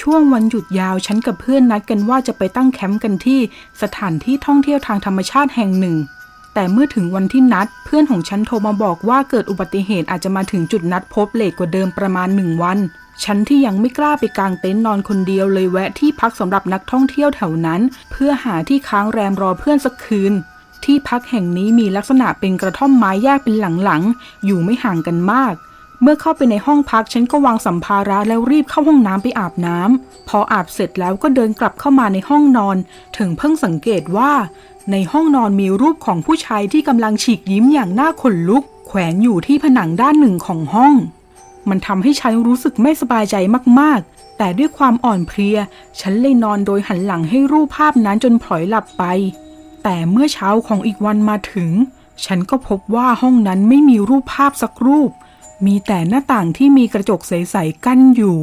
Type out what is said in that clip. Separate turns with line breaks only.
ช่วงวันหยุดยาวฉันกับเพื่อนนัดกันว่าจะไปตั้งแคมป์กันที่สถานที่ท่องเที่ยวทางธรรมชาติแห่งหนึ่ง แต่เมื่อถึงวันที่นัด เพื่อนของฉันโทรมาบอกว่าเกิดอุบัติเหตุอาจจะมาถึงจุดนัดพบเลทกว่าเดิมประมาณหนึ่งวัน ฉันที่ยังไม่กล้าไปกางเต็นท์นอนคนเดียวเลยแวะที่พักสำหรับนักท่องเที่ยวแถวนั้น เพื่อหาที่ค้างแรมรอเพื่อนสักคืน ที่พักแห่งนี้มีลักษณะเป็นกระท่อมไม้แยกเป็นหลังๆอยู่ไม่ห่างกันมาก เมื่อเข้าไปในห้องพักฉันก็วางสัมภาระแล้วรีบเข้าห้องน้ำไปอาบน้ำพออาบเสร็จแล้วก็เดินกลับเข้ามาในห้องนอน ถึงเพิ่งสังเกตว่า ในห้องนอนมีรูปของผู้ชายที่กำลังฉีกยิ้มอย่างน่าขนลุก แขวนอยู่ที่ผนังด้านหนึ่งของห้อง มันทำให้ฉันรู้สึกไม่สบายใจมากๆ แต่ด้วยความอ่อนเพลีย ฉันเลยนอนโดยหันหลังให้รูปภาพนั้นจนพลอยหลับไป แต่เมื่อเช้าของอีกวันมาถึง ฉันก็พบว่าห้องนั้นไม่มีรูปภาพสักรูป มีแต่หน้าต่างที่มีกระจกใส ๆ กั้นอยู่